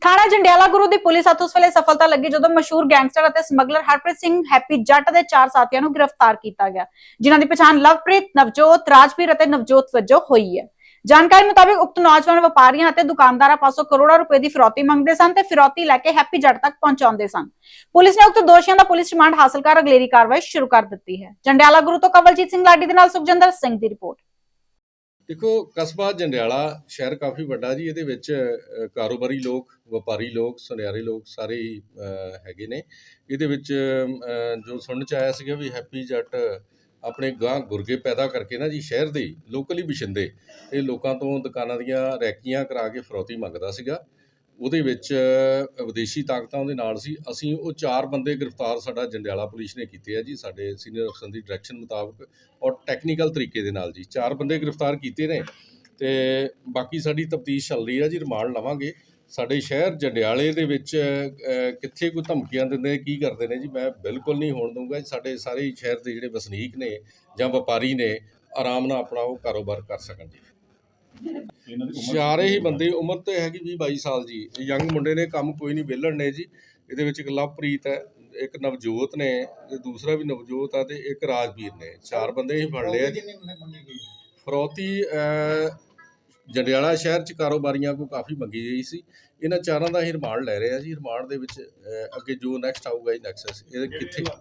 ਥਾਣਾ ਜੰਡਿਆਲਾ ਗੁਰੂ ਦੀ ਪੁਲਿਸ ਹੱਥ ਉਸ ਵੇਲੇ ਸਫਲਤਾ ਲੱਗੀ ਜਦੋਂ ਮਸ਼ਹੂਰ ਗੈਂਗਸਟਰ ਅਤੇ ਸਮਗਲਰ ਹਰਪ੍ਰੀਤ ਸਿੰਘ ਹੈਪੀ ਜੱਟ ਦੇ ਚਾਰ ਸਾਥੀਆਂ ਨੂੰ ਗ੍ਰਿਫਤਾਰ ਕੀਤਾ ਗਿਆ, ਜਿਨ੍ਹਾਂ ਦੀ ਪਛਾਣ ਲਵਪ੍ਰੀਤ, ਨਵਜੋਤ, ਰਾਜਵੀਰ ਅਤੇ ਨਵਜੋਤ ਵਜੋਂ ਹੋਈ ਹੈ। ਜਾਣਕਾਰੀ ਮੁਤਾਬਿਕ ਉਕਤ ਨੌਜਵਾਨ ਵਪਾਰੀਆਂ ਅਤੇ ਦੁਕਾਨਦਾਰਾਂ ਪਾਸੋਂ ਕਰੋੜਾਂ ਰੁਪਏ ਦੀ ਫਿਰੌਤੀ ਮੰਗਦੇ ਸਨ ਤੇ ਫਿਰੌਤੀ ਲੈ ਕੇ ਹੈਪੀ ਜੱਟ ਤੱਕ ਪਹੁੰਚਾਉਂਦੇ ਸਨ। ਪੁਲਿਸ ਨੇ ਉਕਤ ਦੋਸ਼ੀਆਂ ਦਾ ਪੁਲਿਸ ਰਿਮਾਂਡ ਹਾਸਲ ਕਰ ਅਗਲੇਰੀ ਕਾਰਵਾਈ ਸ਼ੁਰੂ ਕਰ ਦਿੱਤੀ ਹੈ। ਜੰਡਿਆਲਾ ਗੁਰੂ ਤੋਂ ਕਵਲਜੀਤ ਸਿੰਘ ਲਾਡੀ ਦੇ ਨਾਲ ਸੁਖਜਿੰਦਰ ਸਿੰਘ ਦੀ ਰਿਪੋਰਟ। ਦੇਖੋ, ਕਸਬਾ ਜੰਡਿਆਲਾ ਸ਼ਹਿਰ ਕਾਫੀ ਵੱਡਾ ਜੀ, ਇਹਦੇ ਵਿੱਚ ਕਾਰੋਬਾਰੀ ਲੋਕ, ਵਪਾਰੀ ਲੋਕ, ਸੁਨਿਆਰੇ ਲੋਕ ਸਾਰੇ ਹੈਗੇ ਨੇ। ਇਹਦੇ ਵਿੱਚ ਜੋ ਸੁਣਨ ਚ ਆਇਆ ਸੀਗਾ ਵੀ ਹੈਪੀ ਜੱਟ ਆਪਣੇ ਗਾਂ ਗੁਰਗੇ ਪੈਦਾ ਕਰਕੇ ਨਾ ਜੀ ਸ਼ਹਿਰ ਦੇ, ਲੋਕਲੀ ਵਿਸ਼ਿੰਦੇ ਇਹ ਲੋਕਾਂ ਤੋਂ ਦੁਕਾਨਾਂ ਦੀਆਂ ਰੈਕੀਆਂ ਕਰਾ ਕੇ ਫਰੌਤੀ ਮੰਗਦਾ ਸੀਗਾ। ਉਹਦੇ ਵਿੱਚ ਵਿਦੇਸ਼ੀ ਤਾਕਤਾਂ ਉਹਦੇ ਨਾਲ ਸੀ। ਅਸੀਂ ਉਹ ਚਾਰ ਬੰਦੇ ਗ੍ਰਿਫਤਾਰ ਸਾਡਾ ਜੰਡਿਆਲਾ ਪੁਲਿਸ ਨੇ ਕੀਤੇ ਆ ਜੀ, ਸਾਡੇ ਸੀਨੀਅਰ ਅਫਸਰ ਦੀ ਡਾਇਰੈਕਸ਼ਨ ਮੁਤਾਬਕ ਔਰ ਟੈਕਨੀਕਲ ਤਰੀਕੇ ਦੇ ਨਾਲ ਜੀ। ਚਾਰ ਬੰਦੇ ਗ੍ਰਿਫਤਾਰ ਕੀਤੇ ਨੇ ਤੇ ਬਾਕੀ ਸਾਡੀ ਤਫਤੀਸ਼ ਚੱਲ ਰਹੀ ਹੈ ਜੀ, ਰਿਮਾਂਡ ਲਵਾਂਗੇ। ਸਾਡੇ ਸ਼ਹਿਰ ਜੰਡਿਆਲੇ ਦੇ ਵਿੱਚ ਕਿੱਥੇ ਕੋਈ ਧਮਕੀਆਂ ਦਿੰਦੇ, ਕੀ ਕਰਦੇ ਨੇ ਜੀ, ਮੈਂ ਬਿਲਕੁਲ ਨਹੀਂ ਹੋਣ ਦਊਂਗਾ। ਸਾਡੇ ਸਾਰੇ ਸ਼ਹਿਰ ਦੇ ਜਿਹੜੇ ਵਸਨੀਕ ਨੇ ਜਾਂ ਵਪਾਰੀ ਨੇ, ਆਰਾਮ ਨਾਲ ਆਪਣਾ ਉਹ ਕਾਰੋਬਾਰ ਕਰ ਸਕਣ ਜੀ। ਇਹਨਾਂ ਦੀ ਉਮਰ ਚਾਰੇ ਹੀ ਬੰਦੇ ਉਮਰ ਤੇ ਹੈਗੀ 20 22 ਸਾਲ ਜੀ। ਯੰਗ ਮੁੰਡੇ ਨੇ ਕੰਮ ਕੋਈ ਨਹੀਂ ਵਿਹਲੜ ਨੇ ਜੀ। ਇਹਦੇ ਵਿੱਚ ਇੱਕ ਲਵਪ੍ਰੀਤ ਹੈ ਇੱਕ ਨਵਜੋਤ ਨੇ ਤੇ ਦੂਸਰਾ ਵੀ ਨਵਜੋਤ ਆ ਤੇ ਇੱਕ ਰਾਜਵੀਰ ਨੇ। ਚਾਰ ਬੰਦੇ ਹੀ ਫੜ ਲਏ ਆ ਜੀ। ਫਰੌਤੀ ਜੰਡਿਆਲਾ ਸ਼ਹਿਰ ਚ ਕਾਰੋਬਾਰੀਆਂ ਕੋ ਕਾਫੀ ਮੰਗੀ ਗਈ ਸੀ। ਇਹਨਾਂ ਚਾਰਾਂ ਦਾ ਹੀ ਰਿਮਾਂਡ ਲੈ ਰਹੇ ਆ ਜੀ। ਰਿਮਾਂਡ ਦੇ ਵਿੱਚ ਅਹ, ਅੱਗੇ ਜੋ ਨੈਕਸਟ ਆਊਗਾ ਜੀ ਨੈਕਸਸ ਇਹ ਕਿੱਥੇ